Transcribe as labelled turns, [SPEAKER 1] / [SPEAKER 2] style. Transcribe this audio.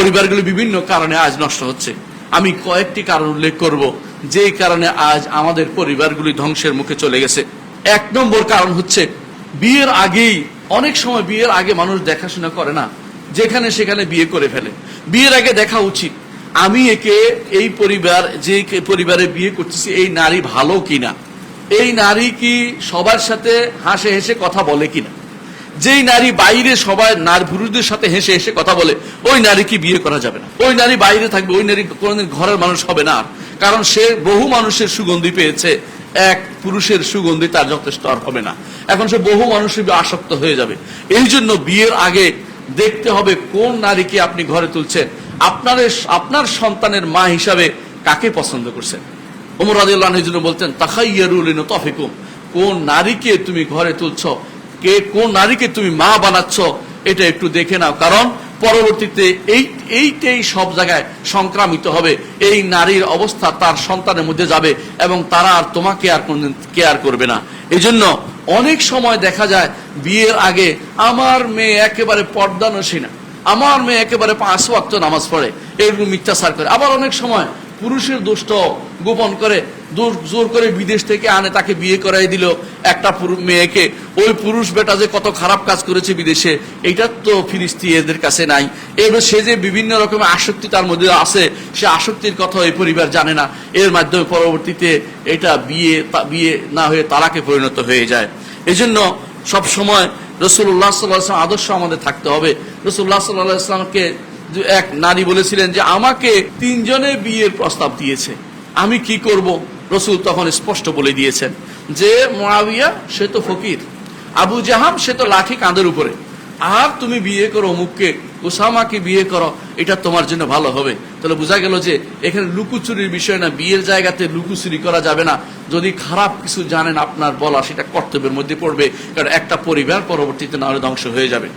[SPEAKER 1] পরিবারগুলি বিভিন্ন কারণে আজ নষ্ট হচ্ছে। আমি কয়েকটি কারণ উল্লেখ করব যে কারণে আজ আমাদের পরিবারগুলি ধ্বংসের মুখে চলে গেছে। এক নম্বর কারণ হচ্ছে, বিয়ের আগেই, অনেক সময় বিয়ের আগে মানুষ দেখাশোনা করে না, যেখানে সেখানে বিয়ে করে ফেলে। বিয়ের আগে দেখা উচিত, আমি একে, এই পরিবার, যে পরিবারে বিয়ে করতেছি, এই নারী ভালো কিনা? এই নারী কি সবার সাথে হাসে হেসে কথা বলে কিনা? যেই নারী বাইরে সবাই নারী পুরুষদের সাথে হেসে হেসে কথা বলে, ওই নারী কি বিয়ে করা যাবে না? ওই নারী বাইরে থাকবে, ওই নারী কোনোদিন ঘরের মানুষ হবে না কারণ সে বহু মানুষের সুগন্ধি পেয়েছে, এক পুরুষের সুগন্ধি তার যথেষ্ট আর হবে না। এখন সে বহু মানুষের আসক্ত হয়ে যাবে। এই জন্য বিয়ের আগে দেখতে হবে কোন নারীকে আপনি ঘরে তুলছেন। আপনার আপনার সন্তানের মা হিসাবে কাকে পছন্দ করছেন? ওমর এই জন্য বলতেন তাখাইয়ারুল তফিকুম কোন নারীকে তুমি ঘরে তুলছ? কে কোন নারীকে তুমি মা বানাচ্ছ, এটা একটু দেখে নাও। কারণ পরবর্তীতে এই, এইটাই সব জায়গায় সংক্রামিত হবে। এই নারীর অবস্থা তার সন্তানের মধ্যে যাবে এবং তারা আর তোমাকে আর কোনদিন কেয়ার করবে না। এই জন্য অনেক সময় দেখা যায় বিয়ের আগে আমার মেয়ে একেবারে পর্দানসীনা, আমার মেয়ে একেবারে পাঁচ ওয়াক্ত নামাজ পড়ে, এরকম মিথ্যাচার করে। আবার অনেক সময় পুরুষের দুষ্ট গোপন করে জোর করে বিদেশ থেকে আনে, তাকে বিয়ে করাই দিল একটা মেয়েকে। ওই পুরুষ বেটা যে কত খারাপ কাজ করেছে বিদেশে এইটার তো ফিরিস্তি এদের কাছে নাই। এবার সে যে বিভিন্ন রকমের আসক্তি তার মধ্যে আছে, সে আসক্তির কথা এই পরিবার জানে না। এর মাধ্যমে পরবর্তীতে এটা বিয়ে বিয়ে না হয়ে তালাকে পরিণত হয়ে যায়। এজন্য সব সময় রসুল্লাহ সাল্লাহ আদর্শ আমাদের থাকতে হবে। রসুল্লাহ সাল্লাহ ইসলামকে যে এক নারী বলেছিলেন যে আমাকে তিনজনে বিয়ের প্রস্তাব দিয়েছে। আমি কি করব? রসুল তখন স্পষ্ট বলে দিয়েছেন যে মোয়াবিয়া সে তো ফকির। আবু জাহাম, সে তো লাঠি কাঁধের উপরে। আর তুমি বিয়ে করো অমুককে, ওসামাকে বিয়ে করো, এটা তোমার জন্য ভালো হবে। তাহলে বোঝা গেল যে, এখানে লুকুচুরির বিষয় না, বিয়ের জায়গাতে লুকুচুরি করা যাবে না। যদি খারাপ কিছু জানেন আপনার বলা, সেটা কর্তব্যের মধ্যে পড়বে। কারণ একটা পরিবার পরবর্তীতে না ধ্বংস হয়ে যাবে।